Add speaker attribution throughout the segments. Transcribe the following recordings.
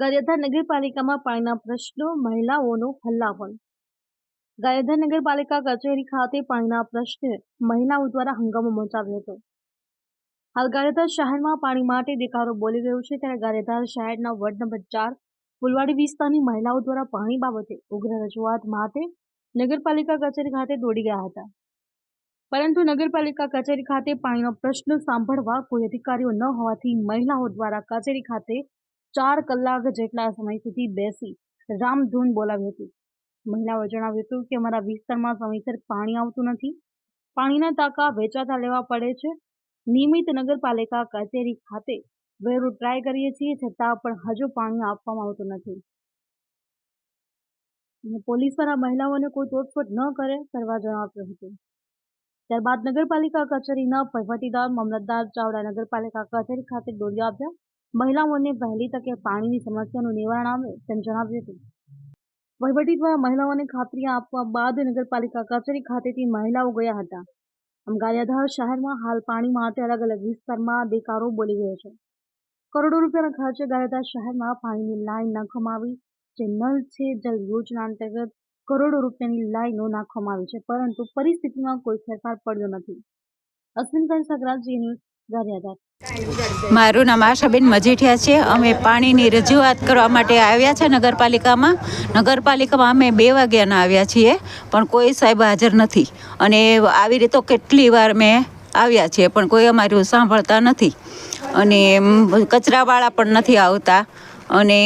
Speaker 1: ગારિયાધાર નગરપાલિકામાં પાણીના પ્રશ્નો, મહિલાઓનો હલ્લાહોલ ગારિયાધાર નગરપાલિકા કચેરી ખાતે પાણીના પ્રશ્ને મહિલાઓ દ્વારા હંગામો મચાવ્યો હતો. હાલ ગારિયાધાર શહેરમાં પાણી માટે દેખાડો બોલી રહ્યો છે ત્યારે ગારિયાધાર શહેરના વોર્ડ નંબર ચાર, ફુલવાડી વિસ્તારની મહિલાઓ દ્વારા પાણી બાબતે ઉગ્ર રજૂઆત માટે નગરપાલિકા કચેરી ખાતે દોડી ગયા હતા. પરંતુ નગરપાલિકા કચેરી ખાતે પાણીનો પ્રશ્ન સાંભળવા કોઈ અધિકારીઓ ન હોવાથી મહિલાઓ દ્વારા કચેરી ખાતે ચાર કલાક જેટલા સમય સુધી બેસી રામધૂન બોલાવી હતી. મહિલાઓએ જણાવ્યું હતું કે અમારા વિસ્તારમાં સમયસર પાણી આવતું નથી. પાણીના ટાંકા વેચાતા લેવા પડે છે. નિયમિત નગરપાલિકા કચેરી ખાતે વેરું ટ્રાય કરીએ છીએ છતાં પણ હજુ પાણી આપવામાં આવતું નથી. પોલીસ દ્વારા મહિલાઓને કોઈ તોડફોડ ન કરે કરવા જણાવ્યું હતું. ત્યારબાદ નગરપાલિકા કચેરીના વહીવટીદાર મામલતદાર ચાવડા નગરપાલિકા કચેરી ખાતે દોડી આવ્યા. મહિલાઓને વહેલી તકે પાણીની સમસ્યાનું નિવારણ આવે તેમ જણાવ્યું હતું. વહીવટી દ્વારા મહિલાઓને ખાતરી આપવા બાદ નગરપાલિકા કચેરી ખાતેથી મહિલાઓ ગયા હતા. આમ ગારિયાધાર શહેરમાં હાલ પાણી માટે અલગ અલગ વિસ્તારમાં દેકારો બોલી ગયો છે. કરોડો રૂપિયાના ખર્ચે ગારિયાધાર શહેરમાં પાણીની લાઈન નાખવામાં આવી જે નલ છે જલ યોજના અંતર્ગત કરોડો રૂપિયાની લાઈનો નાખવામાં આવી છે, પરંતુ પરિસ્થિતિમાં કોઈ ફેરફાર પડ્યો નથી. અશ્વિનભાઈ સગરાજ જી
Speaker 2: મારું નામ આશાબેન મજીઠિયા છે. અમે પાણીની રજૂઆત કરવા માટે આવ્યા છે નગરપાલિકામાં. નગરપાલિકામાં અમે બે વાગ્યાના આવ્યા છીએ, પણ કોઈ સાહેબ હાજર નથી. અને આવી રીતે કેટલી વાર મેં આવ્યા છીએ, પણ કોઈ અમારું સાંભળતા નથી. અને કચરાવાળા પણ નથી આવતા. અને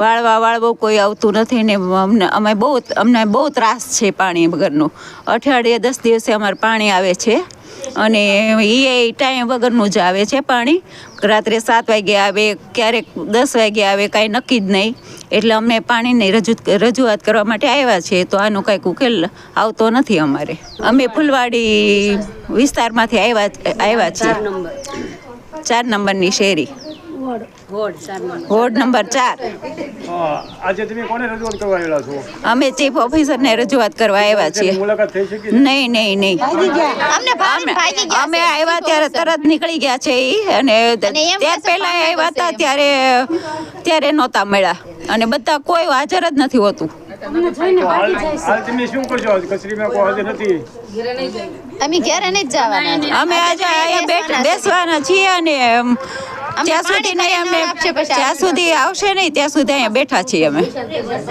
Speaker 2: વાળવા વાળવો કોઈ આવતું નથી. ને અમને, અમે બહુ, અમને બહુ ત્રાસ છે પાણી વગરનો. અઠવાડિયે દસ દિવસે અમારે પાણી આવે છે. અને એ ટાઈમ વગરનું જ આવે છે પાણી. રાત્રે સાત વાગે આવે ક્યારેક દસ વાગે આવે કાંઈ નક્કી જ નહીં. એટલે અમે પાણીની રજૂ રજૂઆત કરવા માટે આવ્યા છીએ તો આનો કાંઈક ઉકેલ આવતો નથી અમારે. અમે ફૂલવાડી વિસ્તારમાંથી આવ્યા આવ્યા છીએ. ચાર નંબરની શેરી. હોડ નંબર. ચાર.
Speaker 3: આજે તમે કોને રજૂઆત કરવા આવેલા છો?
Speaker 2: અમે ચીફ ઓફિસરને રજૂઆત કરવા આવ્યા છીએ.
Speaker 3: મુલાકાત થઈ શકી
Speaker 2: નહીં નહીં નહીં. અમે અમે આવ્યા ત્યારે તરત નીકળી ગયા છે એ અને ત્યાર પહેલા આવ્યા હતા ત્યારે ત્યારે નહોતા મળ્યા. અને બધા કોઈ હાજર જ નથી હોતું.
Speaker 4: અમે ઘરે નહીં જવાના.
Speaker 2: અમે આજે બેસવાના છીએ. અને જ્યાં સુધી નહીં અમે જ્યાં સુધી આવશે નહીં ત્યાં સુધી અહીંયા બેઠા છીએ અમે.